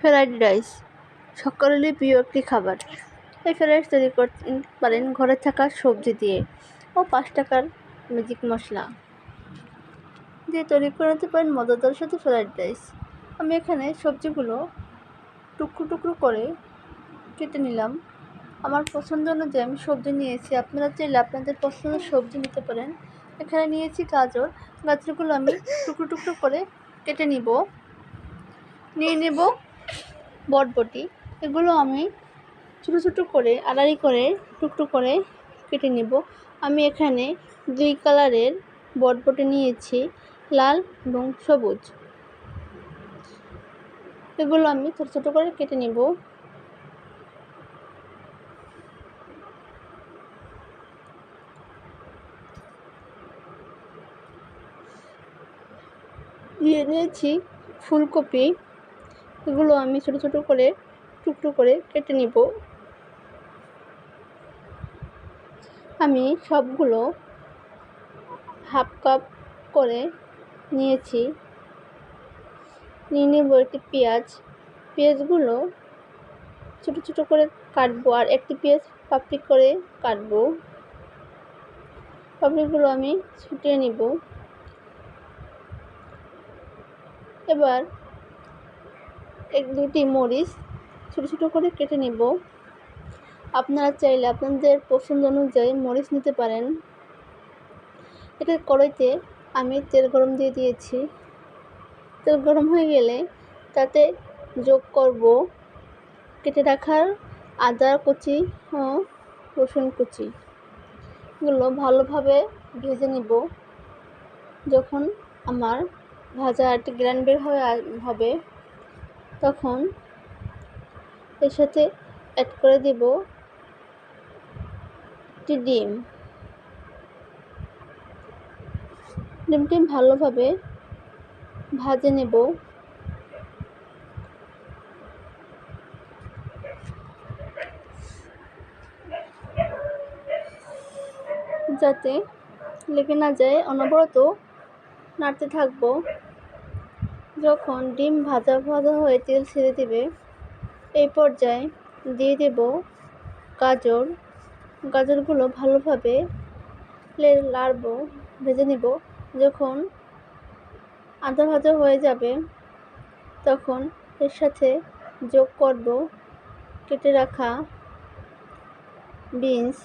Fried rice, সকলেরই প্রিয় একটি খাবার। এই ফ্রাইড রাইস তৈরি করতে পারেন ঘরে থাকা সবজি দিয়ে ও পাঁচ টাকার ম্যাজিক মশলা দিয়ে তৈরি করে নিতে পারেন মজাদার সাথে ফ্রাইড রাইস। আমি এখানে সবজিগুলো টুকরো টুকরো করে কেটে নিলাম। আমার পছন্দ অনুযায়ী আমি সবজি নিয়েছি। আপনারা চাইলে আপনাদের পছন্দের সবজি নিতে পারেন। এখানে নিয়েছি গাজর। গাজরগুলো আমি টুকরো টুকরো করে কেটে নিব। নিয়ে নেব বটবটি, এগুলো আমি ছোটো ছোটো করে আড়াই করে টুকরো করে কেটে নেব। আমি এখানে দুই কালারের বটবটি নিয়েছি, লাল এবং সবুজ। এগুলো আমি ছোটো ছোটো করে কেটে নেব। দিয়ে নিয়েছি ফুলকপি। এগুলো আমি ছোটো ছোটো করে, টুকরো করে কেটে নিব। আমি সবগুলো হাফ কাপ করে নিয়েছি। নিয়ে নেব একটি পেঁয়াজ। পেঁয়াজগুলো ছোটো ছোটো করে কাটবো আর একটি পেঁয়াজ পাপড়ি করে কাটবো। পাপড়িগুলো আমি ছুটিয়ে নিব। এবার এক দুটি মরিচ ছোটো ছোটো করে কেটে নেব। আপনারা চাইলে আপনাদের পছন্দ অনুযায়ী মরিচ নিতে পারেন। এটা কড়াইতে আমি তেল গরম দিয়ে দিয়েছি। তেল গরম হয়ে গেলে তাতে যোগ করব কেটে রাখার আদা কুচি ও রসুন কুচি। এগুলো ভালোভাবে ভেজে নিব। যখন আমার ভাজা একটি গ্রান বের হয়ে হবে তখন এর সাথে অ্যাড করে দেব একটি ডিম। ডিমটি ভালোভাবে ভাজে নেব। যাতে লেগে না যায়, অনবরত নাড়তে থাকব। যখন ডিম ভাজা ভাজা হয়ে তেল ছেড়ে দেবে, এই পর্যায়ে দিয়ে দেব গাজর। গাজরগুলো ভালোভাবে লাড়ব, ভেজে নেব। যখন আধা ভাজা হয়ে যাবে, তখন এর সাথে যোগ করব কেটে রাখা বিনস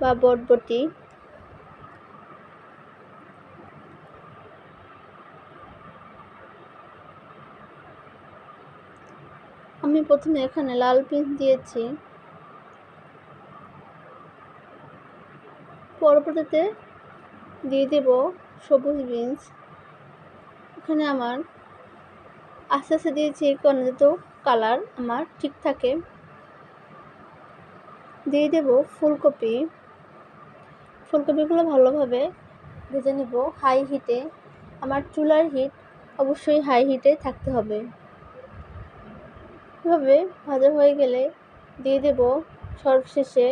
বা বটবটি। আমি প্রথমে এখানে লাল পিস দিয়েছি। পরবর্তীতে দিয়ে দেব সবুজ বিনস এখানে আমার আস্তে আস্তে দিয়েছি কারণ যত কালার আমার ঠিক থাকে। দিয়ে দেব ফুলকপি। ফুলকপিগুলো ভালোভাবে ভেজে নেব হাই হিটে। আমার চুলার হিট অবশ্যই হাই হিটে থাকতে হবে। এভাবে ভাজা হয়ে গেলে দিয়ে দেব সর্বশেষে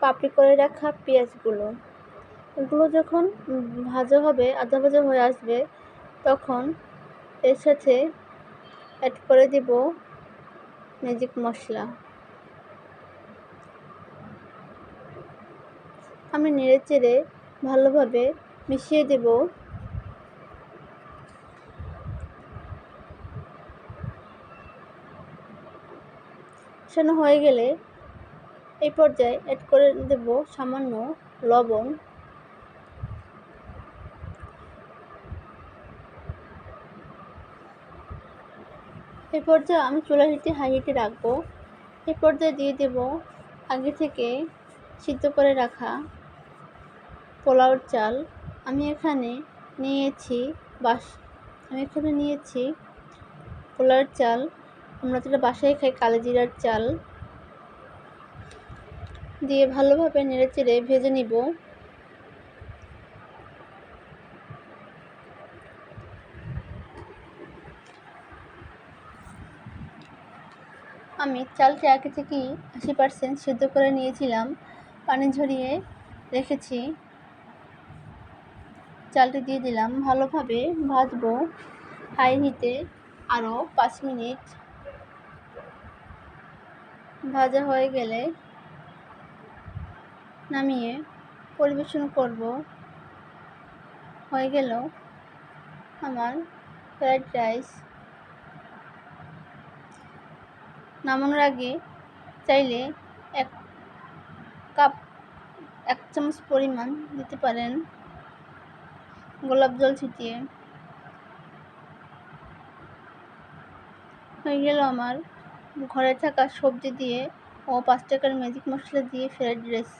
পাপড়ি করে রাখা পেঁয়াজগুলো। এগুলো যখন ভাজা হবে আধা ভাজা হয়ে আসবে, তখন এর সাথে অ্যাড করে দেব ম্যাজিক মশলা। আমি নেড়ে চেড়ে ভালোভাবে মিশিয়ে দেব মেশানো হয়ে গেলে এই পর্যায়ে অ্যাড করে দেব সামান্য লবণ। এই পর্যায়ে আমি চুলা হিটে হাই হিটে রাখব। এই পর্যায়ে দিয়ে দেব আগে থেকে সিদ্ধ করে রাখা পোলাওর চাল। আমি এখানে নিয়েছি বাস, আমি এখানে নিয়েছি পোলাওর চাল। আমরা যেটা বাসায় খাই কালোজিরার চাল। দিয়ে ভালোভাবে নেড়ে চেড়ে ভেজে নিব। আমি চালটি আগে থেকেই আশি পার্সেন্ট সিদ্ধ করে নিয়েছিলাম, পানি ঝরিয়ে রেখেছি। চালটি দিয়ে দিলাম, ভালোভাবে ভাজবো হাই হিটে আরও পাঁচ মিনিট। ভাজা হয়ে গেলে নামিয়ে পরিবেশন করব। হয়ে গেল আমার ফ্রাইড রাইস। নামানোর আগে চাইলে এক কাপ, এক চামচ পরিমাণ দিতে পারেন গোলাপ জল ছিটিয়ে। হয়ে গেল আমার ঘরে থাকা সবজি দিয়ে ও পাঁচ টাকার ম্যাজিক মশলা দিয়ে ফ্রাইড রাইস